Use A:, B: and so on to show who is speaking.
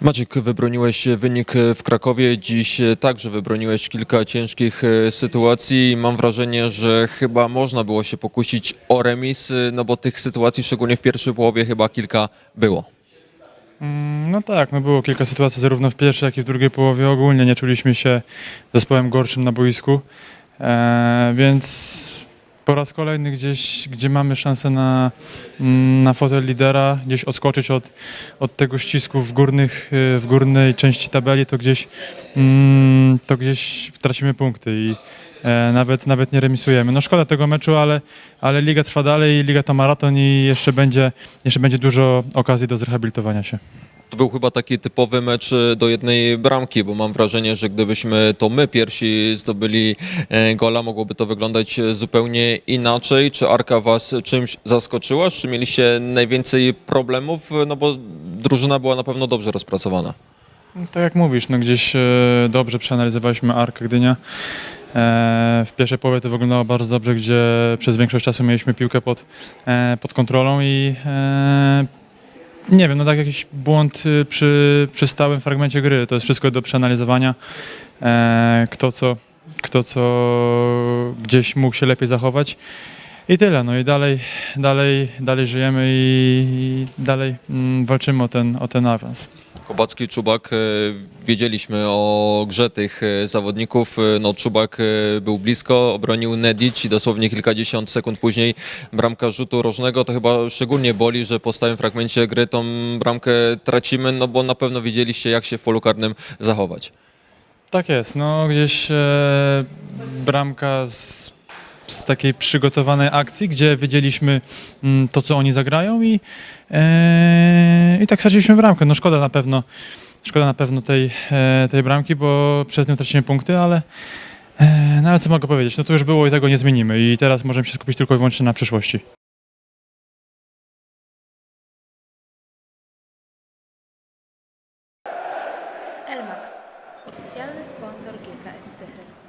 A: Maciek, wybroniłeś wynik w Krakowie, dziś także wybroniłeś kilka ciężkich e, sytuacji. Mam wrażenie, że chyba można było się pokusić o remis, e, no bo tych sytuacji, szczególnie w pierwszej połowie, chyba kilka było.
B: Mm, No tak, no było kilka sytuacji zarówno w pierwszej, jak i w drugiej połowie. Ogólnie nie czuliśmy się zespołem gorszym na boisku, e, więc po raz kolejny gdzieś, gdzie mamy szansę na, mm, na fotel lidera, gdzieś odskoczyć od, od tego ścisku w, górnych, e, w górnej części tabeli, to gdzieś, mm, to gdzieś tracimy punkty i e, nawet, nawet nie remisujemy. No szkoda tego meczu, ale, ale liga trwa dalej, liga to maraton i jeszcze będzie, jeszcze będzie dużo okazji do zrehabilitowania się.
A: To był chyba taki typowy mecz e, do jednej bramki, bo mam wrażenie, że gdybyśmy to my pierwsi zdobyli e, gola, mogłoby to wyglądać e, zupełnie inaczej. Czy Arka was czymś zaskoczyła? Czy mieliście najwięcej problemów? No bo drużyna była na pewno dobrze rozpracowana.
B: No, Tak jak mówisz, no gdzieś dobrze przeanalizowaliśmy Arkę Gdynia. W pierwszej połowie to wyglądało bardzo dobrze, gdzie przez większość czasu mieliśmy piłkę pod, pod kontrolą i nie wiem, no tak jakiś błąd y, przy, przy stałym fragmencie gry. To jest wszystko do przeanalizowania. E, kto co, kto co gdzieś mógł się lepiej zachować. I tyle, no i dalej, dalej, dalej żyjemy i, i dalej mm, walczymy o ten, o ten awans.
A: Chłopacki, Czubak, e, wiedzieliśmy o grze tych e, zawodników. E, No, Czubak był blisko, obronił Nedic i dosłownie kilkadziesiąt sekund później bramka rzutu rożnego. To chyba szczególnie boli, że po stałym fragmencie gry tą bramkę tracimy, no bo na pewno wiedzieliście, jak się w polu karnym zachować.
B: Tak jest, no gdzieś e, bramka z, z takiej przygotowanej akcji, gdzie wiedzieliśmy mm, to, co oni zagrają i, e, i tak straciliśmy bramkę. No szkoda na pewno, szkoda na pewno tej, e, tej bramki, bo przez nią tracimy punkty, ale, e, no ale co mogę powiedzieć, no to już było i tego nie zmienimy i teraz możemy się skupić tylko i wyłącznie na przyszłości.
C: Elmax, oficjalny sponsor GKS Tychy.